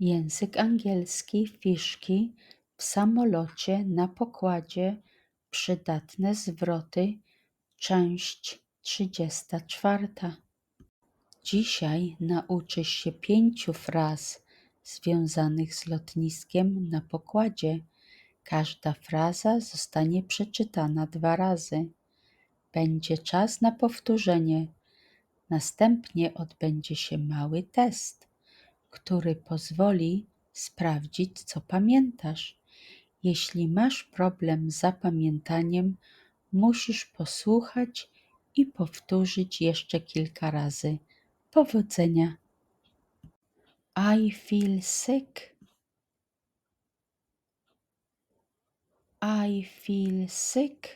Język angielski fiszki w samolocie na pokładzie przydatne zwroty część trzydziesta czwarta. Dzisiaj nauczysz się pięciu fraz związanych z lotniskiem na pokładzie. Każda fraza zostanie przeczytana dwa razy. Będzie czas na powtórzenie. Następnie odbędzie się mały test który pozwoli sprawdzić, co pamiętasz. Jeśli masz problem z zapamiętaniem, musisz posłuchać i powtórzyć jeszcze kilka razy. Powodzenia! I feel sick. I feel sick.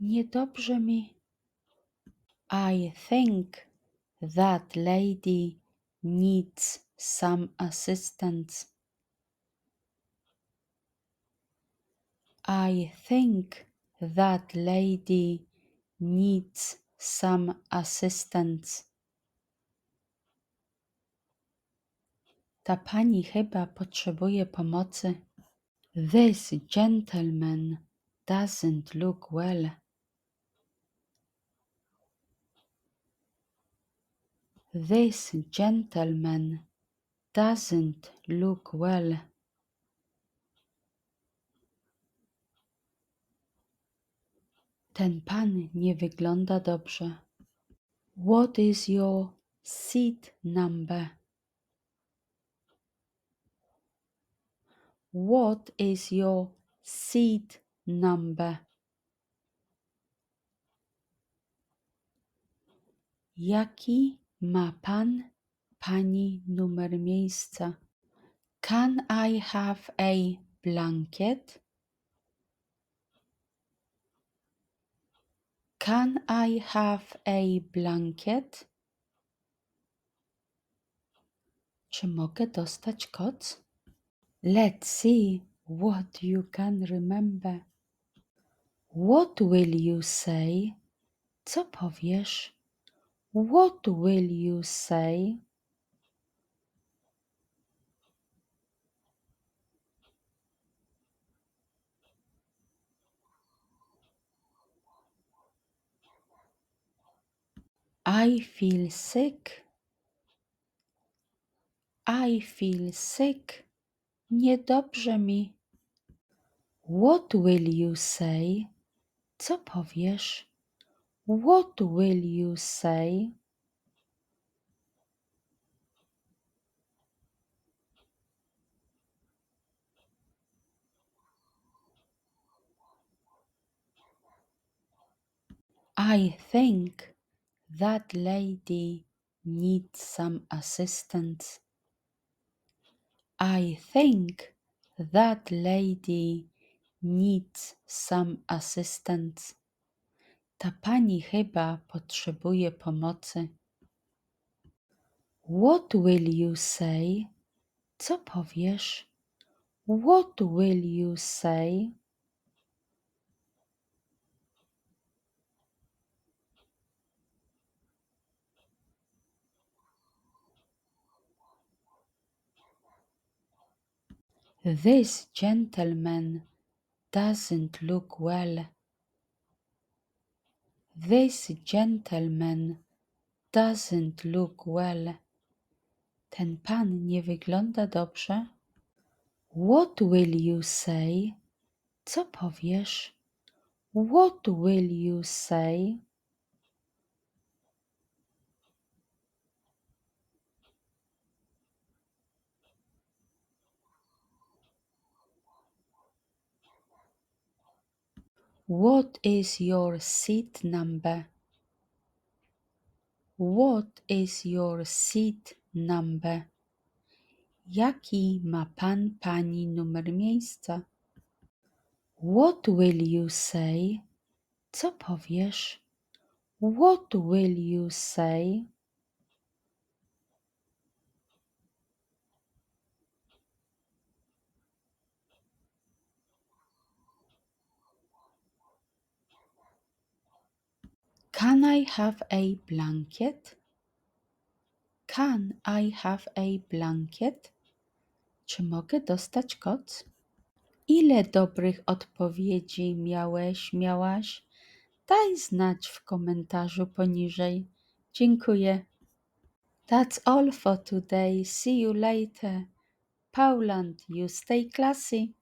Niedobrze mi. I think that lady needs some assistance. I think that lady needs some assistance. Ta pani chyba potrzebuje pomocy. This gentleman doesn't look well. This gentleman doesn't look well. Ten pan nie wygląda dobrze. What is your seat number? What is your seat number? Jaki ma pan, pani numer miejsca? Can I have a blanket? Can I have a blanket? Czy mogę dostać koc? Let's see what you can remember. What will you say? Co powiesz? What will you say? I feel sick. I feel sick. Niedobrze mi. What will you say? Co powiesz? What will you say? I think that lady needs some assistance. I think that lady needs some assistance. Ta pani chyba potrzebuje pomocy. What will you say? Co powiesz? What will you say? This gentleman doesn't look well. This gentleman doesn't look well. Ten pan nie wygląda dobrze. What will you say? Co powiesz? What will you say? What is your seat number? What is your seat number? Jaki ma pan pani numer miejsca? What will you say? Co powiesz? What will you say? Can I have a blanket? Can I have a blanket? Czy mogę dostać koc? Ile dobrych odpowiedzi miałeś, miałaś? Daj znać w komentarzu poniżej. Dziękuję. That's all for today. See you later. Pauland, you stay classy.